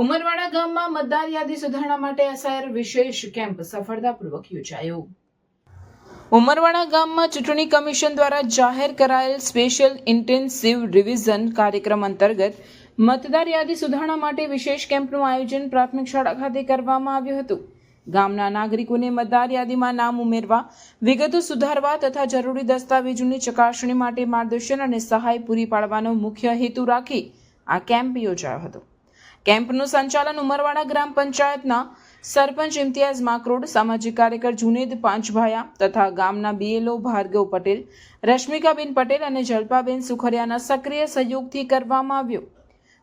ઉમરવાડા ગામમાં મતદાર યાદી સુધારણા માટે એસઆઈઆર વિશેષ કેમ્પ સફળતાપૂર્વક યોજાયો. ઉમરવાડા ગામમાં ચૂંટણી કમિશન દ્વારા જાહેર કરાયેલ સ્પેશિયલ ઇન્ટેન્સિવ રિવિઝન કાર્યક્રમ અંતર્ગત મતદાર યાદી સુધારણા માટે વિશેષ કેમ્પનું આયોજન પ્રાથમિક શાળા ખાતે કરવામાં આવ્યું હતું. ગામના નાગરિકોને મતદાર યાદીમાં નામ ઉમેરવા, વિગતો સુધારવા તથા જરૂરી દસ્તાવેજોની ચકાસણી માટે માર્ગદર્શન અને સહાય પૂરી પાડવાનો મુખ્ય હેતુ રાખી આ કેમ્પ યોજાયો હતો. કેમ્પનું સંચાલન ઉમરવાડા ગ્રામ પંચાયતના સરપંચ ઇમ્તિયાઝ માકરોડ, સામાજિક કાર્યકર જુનેદ પાંચભાયા તથા ગામના બીએલઓ ભાર્ગવ પટેલ, રશ્મિકાબેન પટેલ અને જલ્પાબેન સુખરિયાના સક્રિય સહયોગથી કરવામાં આવ્યો.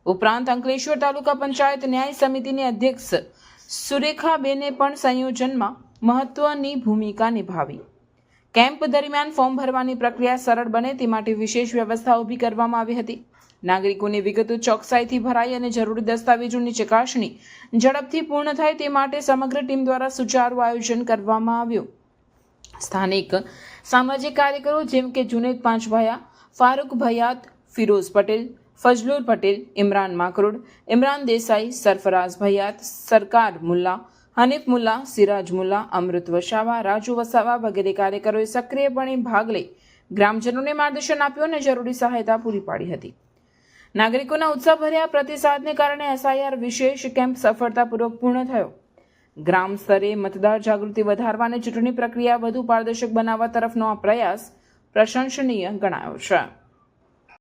ઉપરાંત અંકલેશ્વર તાલુકા પંચાયત ન્યાય સમિતિની અધ્યક્ષ સુરેખાબેને પણ સંયોજનમાં મહત્વની ભૂમિકા નિભાવી. કેમ્પ દરમિયાન ફોર્મ ભરવાની પ્રક્રિયા સરળ બને તે માટે વિશેષ વ્યવસ્થા ઊભી કરવામાં આવી હતી. નાગરિકોની વિગતો ચોકસાઈથી ભરાઈ અને જરૂરી દસ્તાવેજોની ચકાસણી ઝડપથી પૂર્ણ થાય તે માટે સમગ્ર ટીમ દ્વારા સુચારું આયોજન કરવામાં આવ્યું. સ્થાનિક સામાજિક કાર્યકરો જેમ કે જુનેદ પાંચભાયા, ફારૂક ભયાત, ફિરોઝ પટેલ, ફજલુર પટેલ, ઇમરાન માકરોડ, ઇમરાન દેસાઈ, સરફરાઝ ભયાત, સરકાર મુલ્લા હનીફ મુલ્લા, સિરાજ મુલ્લા, અમૃત વસાવા, રાજુ વસાવા વગેરે કાર્યકરોએ સક્રિયપણે ભાગ લઈ ગ્રામજનોને માર્ગદર્શન આપ્યું અને જરૂરી સહાયતા પૂરી પાડી હતી. નાગરિકોના ઉત્સાહભર્યા પ્રતિસાદને કારણે એસઆઈઆર વિશેષ કેમ્પ સફળતાપૂર્વક પૂર્ણ થયો. ગ્રામ સ્તરે મતદાર જાગૃતિ વધારવા અને ચૂંટણી પ્રક્રિયા વધુ પારદર્શક બનાવવા તરફનો આ પ્રયાસ પ્રશંસનીય ગણાયો છે.